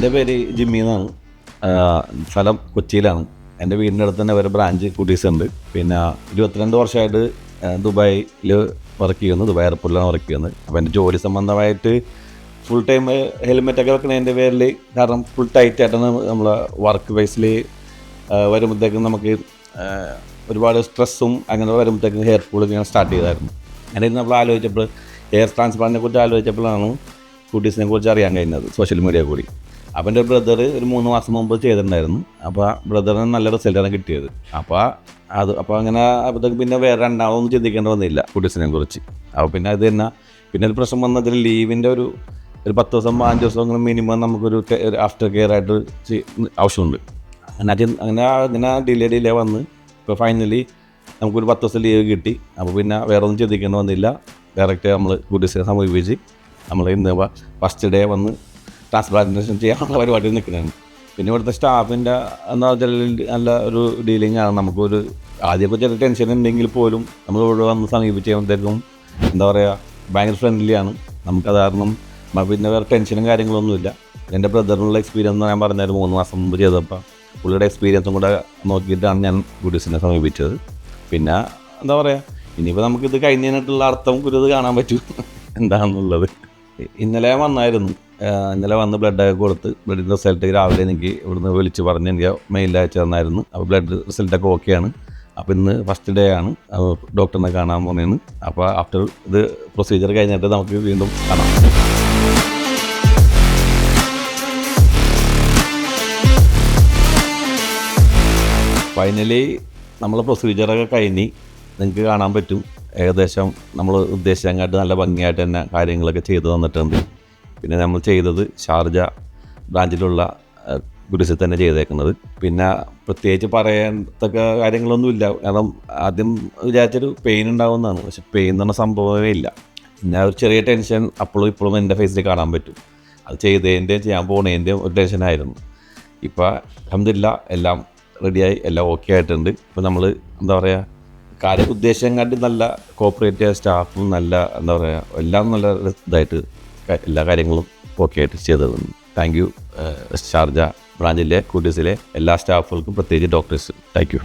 എന്റെ പേര് ജിമ്മി എന്നാണ് സ്ഥലം കൊച്ചിയിലാണ്. എന്റെ വീടിന്റെ അടുത്ത് തന്നെ ഒരു ബ്രാഞ്ച് കുട്ടീസ് ഉണ്ട് പിന്നെ ഇരുപത്തിരണ്ട് വർഷമായിട്ട് ദുബായിൽ വർക്ക് ചെയ്യുന്നു. ദുബായ് എയർപോർട്ടിലാണ് വർക്ക് ചെയ്യുന്നത്. അപ്പോൾ എന്റെ ജോലി സംബന്ധമായിട്ട് ഫുൾ ടൈം ഹെൽമെറ്റൊക്കെ വെക്കണതിന്റെ പേരിൽ കാരണം ഫുൾ ടൈറ്റ് ആയിട്ടാണ് നമ്മളെ വർക്ക് ബേസിൽ വരുമ്പോഴത്തേക്കും നമുക്ക് ഒരുപാട് സ്ട്രെസ്സും അങ്ങനെ വരുമ്പോഴത്തേക്കും ഹെയർ ഫുൾ ഞാൻ സ്റ്റാർട്ട് ചെയ്തായിരുന്നു. അങ്ങനെ നമ്മൾ ആലോചിച്ചപ്പോൾ ഹെയർ ട്രാൻസ്പ്ലാന്റിനെ കുറിച്ച് ആലോചിച്ചപ്പോഴാണ് കുട്ടീസിനെ കുറിച്ച് അറിയാൻ കഴിഞ്ഞത് സോഷ്യൽ മീഡിയ കൂടി. എന്റെ ബ്രദർ ഒരു മൂന്ന് മാസം മുമ്പ് ചെയ്തിട്ടുണ്ടായിരുന്നു. അപ്പോൾ ബ്രദറിന് നല്ല റിസൾട്ടാണ് കിട്ടിയത്. അപ്പോൾ അത് അപ്പോൾ അങ്ങനെ അപ്പോഴത്തേക്ക് പിന്നെ വേറെ രണ്ടാമതൊന്നും ചിന്തിക്കേണ്ടി വന്നില്ല കുട്ടീസിനെ കുറിച്ച്. അപ്പോൾ പിന്നെ അത് തന്നെ. പിന്നെ ഒരു പ്രശ്നം വന്നതിൽ ലീവിന്റെ ഒരു ഒരു പത്ത് ദിവസം അഞ്ച് ദിവസം മിനിമം നമുക്കൊരു ആഫ്റ്റർ കെയർ ആയിട്ട് ആവശ്യമുണ്ട്. അങ്ങനെ അങ്ങനെ അങ്ങനെ ഡിലേ ഡിലേ വന്ന് ഇപ്പോൾ ഫൈനലി നമുക്കൊരു പത്ത് ദിവസം ലീവ് കിട്ടി. അപ്പോൾ പിന്നെ വേറെ ഒന്നും ചിന്തിക്കേണ്ടി വന്നില്ല. ഡയറക്റ്റ് നമ്മൾ കുട്ടീസിനെ സമീപിച്ച് നമ്മൾ ഇന്ന് ഫസ്റ്റ് ഡേ വന്ന് ട്രാൻസ്പ്ലാന്റേഷൻ ചെയ്യാനുള്ള പരിപാടി നിൽക്കുന്നതാണ്. പിന്നെ ഇവിടുത്തെ സ്റ്റാഫിന്റെ എന്താ വെച്ചാൽ നല്ല ഒരു ഡീലിംഗ് ആണ്. നമുക്കൊരു ആദ്യമൊക്കെ ചെറിയ ടെൻഷൻ ഉണ്ടെങ്കിൽ പോലും നമ്മൾ ഇവിടെ വന്ന് സമീപിച്ച് ചെയ്യുമ്പോഴത്തേക്കും എന്താ പറയുക ഭയങ്കര ഫ്രണ്ട്ലിയാണ് നമുക്ക് കാരണം പിന്നെ വേറെ ടെൻഷനും കാര്യങ്ങളൊന്നുമില്ല എന്റെ ബ്രദറിനുള്ള എക്സ്പീരിയൻസ് ഞാൻ പറഞ്ഞായിരുന്നു മൂന്ന് മാസം മുമ്പ് ചെയ്തപ്പോൾ പുള്ളിയുടെ എക്സ്പീരിയൻസും കൂടെ നോക്കിയിട്ടാണ് ഞാൻ ഗുഡീസിനെ സമീപിച്ചത്. പിന്നെ എന്താ പറയുക ഇനിയിപ്പോൾ നമുക്കിത് കഴിഞ്ഞതിനായിട്ടുള്ള അർത്ഥം ഒരു ഇത് കാണാൻ പറ്റും. എന്താണെന്നുള്ളത് ഇന്നലെ വന്നായിരുന്നു. ഇന്നലെ വന്ന് ബ്ലഡൊക്കെ കൊടുത്ത് ബ്ലഡിന്റെ റിസൾട്ട് രാവിലെ എനിക്ക് ഇവിടുന്ന് വിളിച്ച് പറഞ്ഞ് എനിക്ക് മെയിൽ അയച്ചു തന്നായിരുന്നു. അപ്പോൾ ബ്ലഡ് റിസൾട്ടൊക്കെ ഓക്കെയാണ് അപ്പോൾ ഇന്ന് ഫസ്റ്റ് ഡേ ആണ്. ഡോക്ടറിനെ കാണാൻ പോകുന്നതെന്ന് അപ്പോൾ ആഫ്റ്റർ ഇത് പ്രൊസീജിയർ കഴിഞ്ഞിട്ട് നമുക്ക് വീണ്ടും കാണാം. ഫൈനലി നമ്മളെ പ്രൊസീജിയറൊക്കെ കഴിഞ്ഞ് നിങ്ങൾക്ക് കാണാൻ പറ്റും. ഏകദേശം നമ്മൾ ഉദ്ദേശിച്ചങ്ങാട്ട് നല്ല ഭംഗിയായിട്ട് തന്നെ കാര്യങ്ങളൊക്കെ ചെയ്തു തന്നിട്ടുണ്ട്. പിന്നെ നമ്മൾ ചെയ്തത് ഷാർജ ബ്രാഞ്ചിലുള്ള ഗുരുസിൽ തന്നെ ചെയ്തേക്കുന്നത്. പിന്നെ പ്രത്യേകിച്ച് പറയത്തക്ക കാര്യങ്ങളൊന്നുമില്ല കാരണം ആദ്യം വിചാരിച്ചൊരു പെയിൻ ഉണ്ടാവുന്നതാണ്. പക്ഷെ പെയിൻ എന്ന് പറഞ്ഞ സംഭവമേ ഇല്ല. പിന്നെ ഒരു ചെറിയ ടെൻഷൻ അപ്പോഴും ഇപ്പോഴും എന്റെ ഫേസിൽ കാണാൻ പറ്റും. അത് ചെയ്തതിന്റെയും ചെയ്യാൻ പോണതിന്റെയും ഒരു ടെൻഷനായിരുന്നു ഇപ്പോൾ അഹമ്മദില്ല എല്ലാം റെഡിയായി എല്ലാം ഓക്കെ ആയിട്ടുണ്ട്. ഇപ്പോൾ നമ്മൾ എന്താ പറയുക കാര്യ ഉദ്ദേശം കണ്ട് നല്ല കോപ്പറേറ്റീവ് സ്റ്റാഫും നല്ല എന്താ പറയുക എല്ലാം നല്ല ഇതായിട്ട് എല്ലാ കാര്യങ്ങളും ഓക്കെ ആയിട്ട് ചെയ്തു തന്നു താങ്ക് യു ഷാർജ ബ്രാഞ്ചിലെ കൂട്ടീസിലെ എല്ലാ സ്റ്റാഫുകൾക്കും പ്രത്യേകിച്ച് ഡോക്ടേഴ്സ്. Thank you